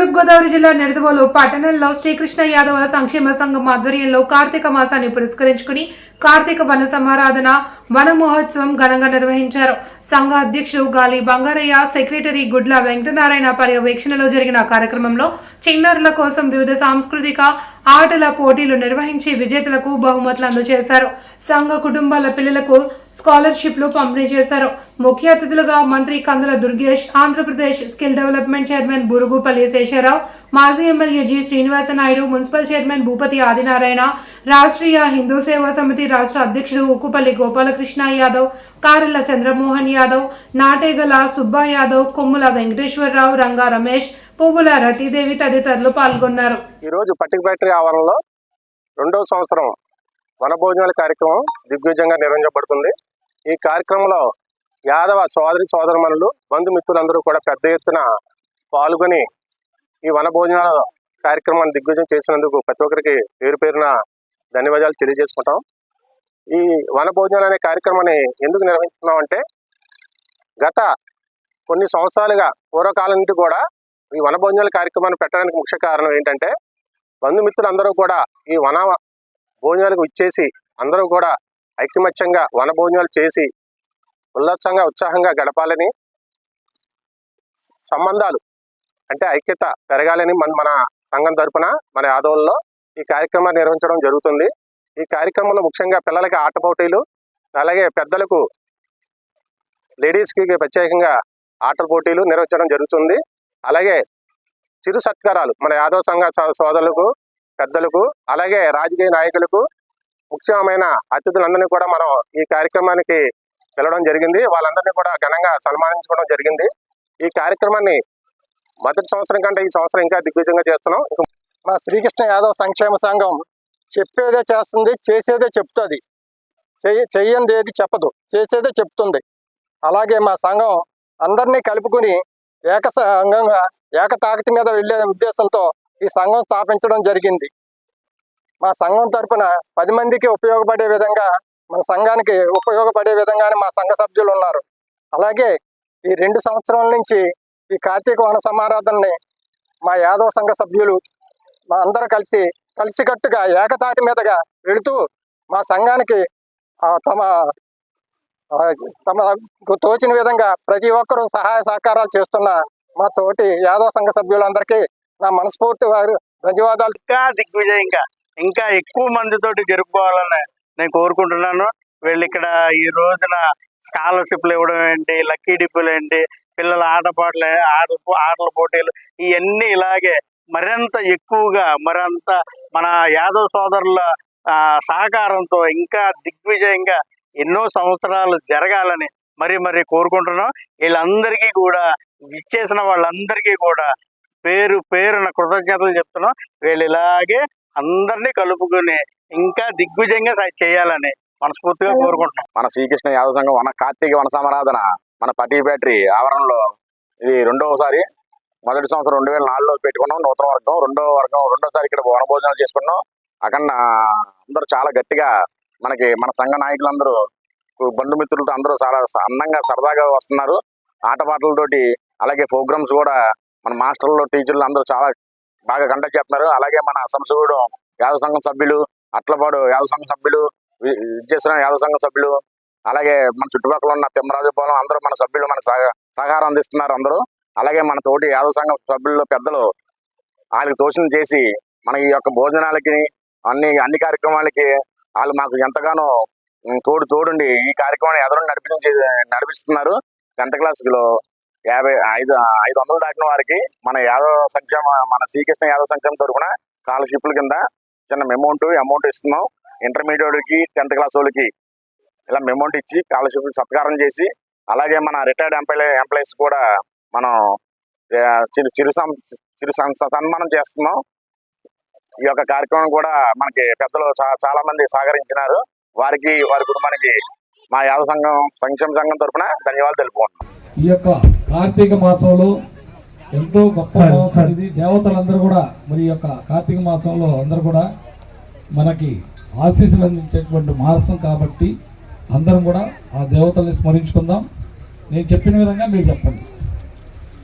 తూర్పుగోదావరి జిల్లా నిడదవోలు పట్టణంలో శ్రీకృష్ణ యాదవ సంక్షేమ సంఘం ఆధ్వర్యంలో కార్తీక మాసాన్ని పురస్కరించుకుని కార్తీక వన సమారాధన వన మహోత్సవం ఘనంగా నిర్వహించారు. సంఘ అధ్యక్షుడు గాలి బంగారయ్య సెక్రటరీ గుడ్ల వెంకటనారాయణ పర్యవేక్షణలో జరిగిన కార్యక్రమంలో చిన్నారుల కోసం వివిధ సాంస్కృతిక ఆటల పోటీలు నిర్వహించి విజేతలకు బహుమతులు అందజేశారు. సంఘ కుటుంబాల పిల్లలకు స్కాలర్షిప్లు పంపిణీ చేశారు. ముఖ్య అతిథులుగా మంత్రి Kandula Durgesh Andhra Pradesh skill development chairman Burugupalli Sesharao మాజీ MLA G Srinivasa Naidu municipal chairman Bhupathi Adinarayana Rashtriya Hindu Seva Samiti రాష్ట్ర అధ్యక్షుడు ఉక్కుపల్లి గోపాలకృష్ణ యాదవ్ కారుల చంద్రమోహన్ యాదవ్ నాటేగల సుబ్బా యాదవ్ కొమ్ముల వెంకటేశ్వరరావు రంగా రమేష్ పువ్వుల రటీదేవి తదితరులు పాల్గొన్నారు. ఈరోజు పట్టిక ఫ్యాక్టరీ ఆవరణలో రెండవ సంవత్సరం వనభోజనాల కార్యక్రమం దిగ్విజయంగా నిర్వహించబడుతుంది. ఈ కార్యక్రమంలో యాదవ సోదరి సోదరమణులు బంధుమిత్రులందరూ కూడా పెద్ద ఎత్తున పాల్గొని ఈ వనభోజనాల కార్యక్రమాన్ని దిగ్విజయం చేసినందుకు ప్రతి ఒక్కరికి పేరు పేరున ధన్యవాదాలు తెలియజేసుకుంటాం. ఈ వనభోజనాలు అనే కార్యక్రమాన్ని ఎందుకు నిర్వహిస్తున్నాం అంటే గత కొన్ని సంవత్సరాలుగా పూర్వకాలం నుండి కూడా ఈ వనభోజనాల కార్యక్రమాన్ని పెట్టడానికి ముఖ్య కారణం ఏంటంటే బంధుమిత్రులందరూ కూడా ఈ వన భోజనాలకు ఇచ్చేసి అందరూ కూడా ఐకమత్యంగా వన భోజనాలు చేసి ఉల్లాసంగా ఉత్సాహంగా గడపాలని సంబంధాలు అంటే ఐక్యత పెరగాలని మన మన సంఘం తరపున మన యాదవుల్లో ఈ కార్యక్రమాన్ని నిర్వహించడం జరుగుతుంది. ఈ కార్యక్రమంలో ముఖ్యంగా పిల్లలకి ఆట పోటీలు అలాగే పెద్దలకు లేడీస్కి ప్రత్యేకంగా ఆటల పోటీలు నిర్వహించడం జరుగుతుంది. అలాగే చిరు సత్కారాలు మన యాదవ సంఘ సోదరులకు పెద్దలకు అలాగే రాజకీయ నాయకులకు ముఖ్యమైన అతిథులందరినీ కూడా మనం ఈ కార్యక్రమానికి వెళ్ళడం జరిగింది. వాళ్ళందరినీ కూడా ఘనంగా సన్మానించుకోవడం జరిగింది. ఈ కార్యక్రమాన్ని మొదటి సంవత్సరం కంటే ఈ సంవత్సరం ఇంకా దిగ్విజయంగా చేస్తున్నాం. మా శ్రీకృష్ణ యాదవ్ సంక్షేమ సంఘం చెప్పేదే చేస్తుంది చేసేదే చెప్తుంది. చెయ్యి చెయ్యంది ఏది చెప్పదు చేసేదే చెప్తుంది. అలాగే మా సంఘం అందరినీ కలుపుకుని ఏక సంఘంగా ఏకతాకటి మీద వెళ్ళే ఉద్దేశంతో ఈ సంఘం స్థాపించడం జరిగింది. మా సంఘం తరపున పది మందికి ఉపయోగపడే విధంగా మన సంఘానికి ఉపయోగపడే విధంగానే మా సంఘ సభ్యులు ఉన్నారు. అలాగే ఈ రెండు సంవత్సరాల నుంచి ఈ కార్తీక వన సమారాధనని మా యాదవ సంఘ సభ్యులు మా అందరూ కలిసి కలిసికట్టుగా ఏకతాటి మీదగా వెళుతూ మా సంఘానికి తమ తమకు తమ తోచిన విధంగా ప్రతి ఒక్కరూ సహాయ సహకారాలు చేస్తున్న మా తోటి యాదవ సంఘ సభ్యులందరికీ నా మనస్ఫూర్తి వారు ధన్యవాదాలు. ఇంకా దిగ్విజయంగా ఇంకా ఎక్కువ మందితోటి జరుపుకోవాలని నేను కోరుకుంటున్నాను. వీళ్ళు ఇక్కడ ఈ రోజున స్కాలర్షిప్లు ఇవ్వడం ఏంటి లక్కీ డిప్పులు ఏంటి పిల్లల ఆటపాటలు ఆట ఆటల పోటీలు ఇవన్నీ ఇలాగే మరింత ఎక్కువగా మరింత మన యాదవ్ సోదరుల ఆ, సహకారంతో ఇంకా దిగ్విజయంగా ఎన్నో సంవత్సరాలు జరగాలని మరి మరి కోరుకుంటున్నాం. వీళ్ళందరికీ కూడా ఇచ్చేసిన వాళ్ళందరికీ కూడా పేరు పేరున కృతజ్ఞతలు చెప్తున్నాం. వీళ్ళు ఇలాగే అందరినీ కలుపుకొని ఇంకా దిగ్విజయంగా చేయాలని మనస్ఫూర్తిగా కోరుకుంటున్నాం. మన శ్రీకృష్ణ యాదవ సంఘం వన కార్తీక వన సమారాధన మన పటీ బ్యాటరీ ఆవరణలో ఇది రెండవసారి మొదటి సంవత్సరం రెండు వేల నాలుగులో పెట్టుకున్నాం నూతన వర్గం. రెండో వర్గం రెండోసారి ఇక్కడ వన భోజనాలు చేసుకున్నాం. అక్కడ అందరూ చాలా గట్టిగా మనకి మన సంఘ నాయకులందరూ బంధుమిత్రులతో అందరూ చాలా అందంగా సరదాగా వస్తున్నారు. ఆటపాటలతోటి అలాగే ప్రోగ్రామ్స్ కూడా మన మాస్టర్లు టీచర్లు అందరూ చాలా బాగా కండక్ట్ చేస్తున్నారు. అలాగే మన సంసగూడెం యాదవ సంఘం సభ్యులు అట్లపాడు యాదవ సంఘం సభ్యులు వి- యాదవ సంఘం సభ్యులు అలాగే మన చుట్టుపక్కల ఉన్న తిమ్మరాజుపాలెం అందరూ మన సభ్యులు మన సహకారం అందిస్తున్నారు అందరూ. అలాగే మన తోటి యాదవ సంఘం సభ్యుల్లో పెద్దలు వాళ్ళకి తోషణ చేసి మన ఈ యొక్క భోజనాలకి అన్ని అన్ని కార్యక్రమాలకి వాళ్ళు మాకు ఎంతగానో తోడు తోడుండి ఈ కార్యక్రమాన్ని ఎదురు నడిపించి నడిపిస్తున్నారు. టెన్త్ క్లాస్లో యాభై ఐదు ఐదు వందలు దాటిన వారికి మన యాదవ సంక్షేమ మన శ్రీకృష్ణ యాదవ సంక్షేమ తరఫున స్కాలర్షిప్ల కింద చిన్న అమౌంట్ అమౌంట్ ఇస్తున్నాం. ఇంటర్మీడియట్కి టెన్త్ క్లాస్ వాళ్ళకి ఇలా అమౌంట్ ఇచ్చి స్కాలర్షిప్ సత్కారం చేసి అలాగే మన రిటైర్డ్ ఎంప్లాయీ ఎంప్లాయీస్ కూడా మనం చిరు చిరు సం- చిరు సం- సన్మానం చేస్తున్నాం. ఈ యొక్క కార్యక్రమం కూడా మనకి పెద్దలు చాలా మంది సహకరించినారు. వారికి వారి కుటుంబానికి మా యాదవ సంఘం సంక్షేమ సంఘం తరపున ధన్యవాదాలు తెలుపుకుంటున్నాం. ఈ యొక్క కార్తీక మాసంలో ఎంతో గొప్ప మాసం ఇది. దేవతలందరూ కూడా మరి ఈ యొక్క కార్తీక మాసంలో అందరూ కూడా మనకి ఆశీస్సులు అందించేటువంటి మాసం కాబట్టి అందరం కూడా ఆ దేవతల్ని స్మరించుకుందాం. నేను చెప్పిన విధంగా మీరు చెప్పండి.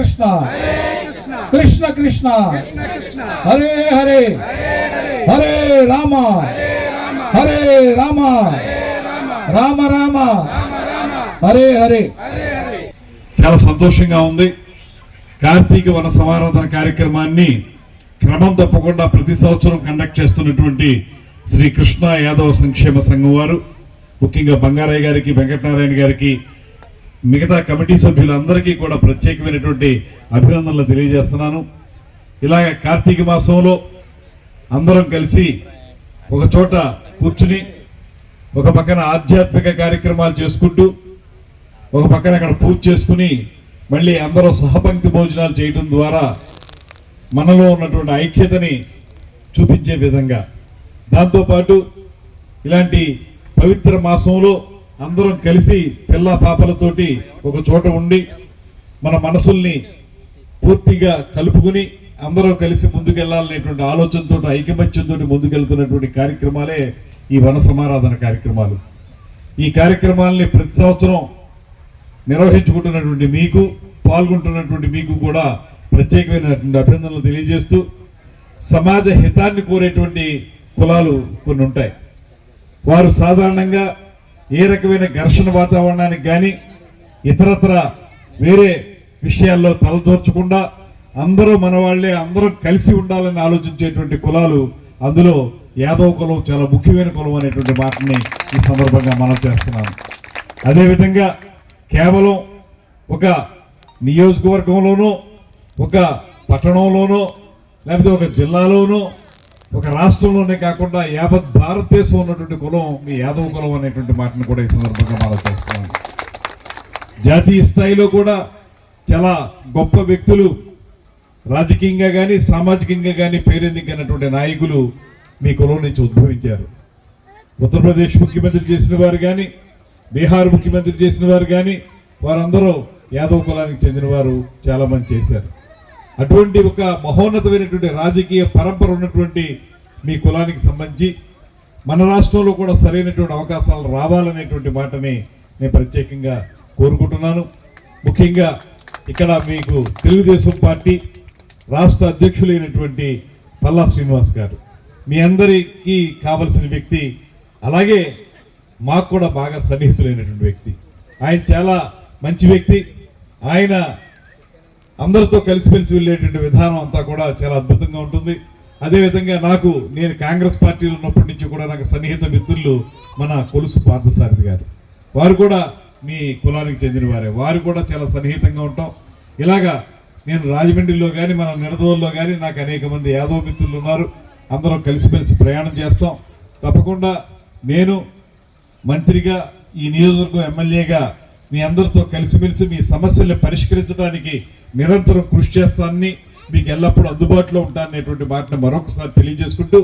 కృష్ణ. కృష్ణ కృష్ణ. హరే హరే. హరే రామ. హరే రామ. రామ రామ. హరే హరే. చాలా సంతోషంగా ఉంది. కార్తీక వన సమారాధన కార్యక్రమాన్ని క్రమం తప్పకుండా ప్రతి సంవత్సరం కండక్ట్ చేస్తున్నటువంటి శ్రీ కృష్ణ యాదవ సంక్షేమ సంఘం వారు. ముఖ్యంగా బంగారయ్య గారికి వెంకటనారాయణ గారికి మిగతా కమిటీ సభ్యులందరికీ కూడా ప్రత్యేకమైనటువంటి అభినందనలు తెలియజేస్తున్నాను. ఇలాగ కార్తీక మాసంలో అందరం కలిసి ఒక చోట కూర్చుని ఒక పక్కన ఆధ్యాత్మిక కార్యక్రమాలు చేసుకుంటూ ఒక పక్కన అక్కడ పూజ చేసుకుని మళ్ళీ అందరూ సహపంక్తి భోజనాలు చేయడం ద్వారా మనలో ఉన్నటువంటి ఐక్యతని చూపించే విధంగా. దాంతోపాటు ఇలాంటి పవిత్ర మాసంలో అందరం కలిసి పిల్ల పాపలతోటి ఒక చోట ఉండి మన మనసుల్ని పూర్తిగా కలుపుకుని అందరూ కలిసి ముందుకెళ్ళాలనేటువంటి ఆలోచనతో ఐకమత్యంతో ముందుకెళ్తున్నటువంటి కార్యక్రమాలే ఈ వన సమారాధన కార్యక్రమాలు. ఈ కార్యక్రమాలని ప్రతి సంవత్సరం నిర్వహించుకుంటున్నటువంటి మీకు పాల్గొంటున్నటువంటి మీకు కూడా ప్రత్యేకమైనటువంటి అభినందనలు తెలియజేస్తూ సమాజ హితాన్ని కోరేటువంటి కులాలు కొన్ని ఉంటాయి వారు సాధారణంగా ఏ రకమైన ఘర్షణ వాతావరణానికి కానీ ఇతరత్ర వేరే విషయాల్లో తలదోర్చకుండా అందరూ మన వాళ్ళే అందరూ కలిసి ఉండాలని ఆలోచించేటువంటి కులాలు అందులో యాదవ కులం చాలా ముఖ్యమైన కులం అనేటువంటి మాటని ఈ సందర్భంగా మనం చేస్తున్నాను అదేవిధంగా కేవలం ఒక నియోజకవర్గంలోనో ఒక పట్టణంలోనో లేకపోతే ఒక జిల్లాలోనో ఒక రాష్ట్రంలోనే కాకుండా యావత్ భారతదేశం ఉన్నటువంటి కులం మీ యాదవ కులం అనేటువంటి మాటను కూడా ఈ సందర్భంగా ఆలోచిస్తున్నాను జాతీయ స్థాయిలో కూడా చాలా గొప్ప వ్యక్తులు రాజకీయంగా కానీ సామాజికంగా కానీ పేరెన్నికైనటువంటి నాయకులు మీ కులం నుంచి ఉద్భవించారు. ఉత్తరప్రదేశ్ ముఖ్యమంత్రి చేసిన వారు కానీ బీహార్ ముఖ్యమంత్రి చేసిన వారు కానీ వారందరూ యాదవ్ కులానికి చెందిన వారు చాలా మంది చేశారు. అటువంటి ఒక మహోన్నతమైనటువంటి రాజకీయ పరంపర ఉన్నటువంటి మీ కులానికి సంబంధించి మన రాష్ట్రంలో కూడా సరైనటువంటి అవకాశాలు రావాలనేటువంటి మాటని నేను ప్రత్యేకంగా కోరుకుంటున్నాను. ముఖ్యంగా ఇక్కడ మీకు తెలుగుదేశం పార్టీ రాష్ట్ర అధ్యక్షులైనటువంటి పల్లా శ్రీనివాస్ గారు. మీ అందరికీ కావలసిన వ్యక్తి అలాగే మాకు కూడా బాగా సన్నిహితులైనటువంటి వ్యక్తి. ఆయన చాలా మంచి వ్యక్తి. ఆయన అందరితో కలిసిమెలిసి వెళ్ళేటువంటి విధానం అంతా కూడా చాలా అద్భుతంగా ఉంటుంది. అదేవిధంగా నాకు నేను కాంగ్రెస్ పార్టీలో ఉన్నప్పటి నుంచి కూడా నాకు సన్నిహిత మిత్రులు మన కొలుసు పార్థసారథి గారు. వారు కూడా మీ కులానికి చెందిన వారే. వారు కూడా చాలా సన్నిహితంగా ఉంటాం. ఇలాగా నేను రాజమండ్రిలో కానీ మన నిడదవల్లో కానీ నాకు అనేక మంది యాదవ మిత్రులు ఉన్నారు. అందరం కలిసిమెలిసి ప్రయాణం చేస్తాం. తప్పకుండా నేను మంత్రిగా ఈ నియోజకవర్గం ఎమ్మెల్యేగా మీ అందరితో కలిసిమెలిసి మీ సమస్యల్ని పరిష్కరించడానికి నిరంతరం కృషి చేస్తానని మీకు ఎల్లప్పుడూ అందుబాటులో ఉంటాననేటువంటి మాటను మరొకసారి తెలియజేసుకుంటూ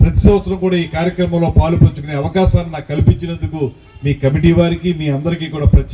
ప్రతి సంవత్సరం కూడా ఈ కార్యక్రమంలో పాలు పంచుకునే అవకాశాన్ని నాకు కల్పించినందుకు మీ కమిటీ వారికి మీ అందరికీ కూడా ప్రత్యేక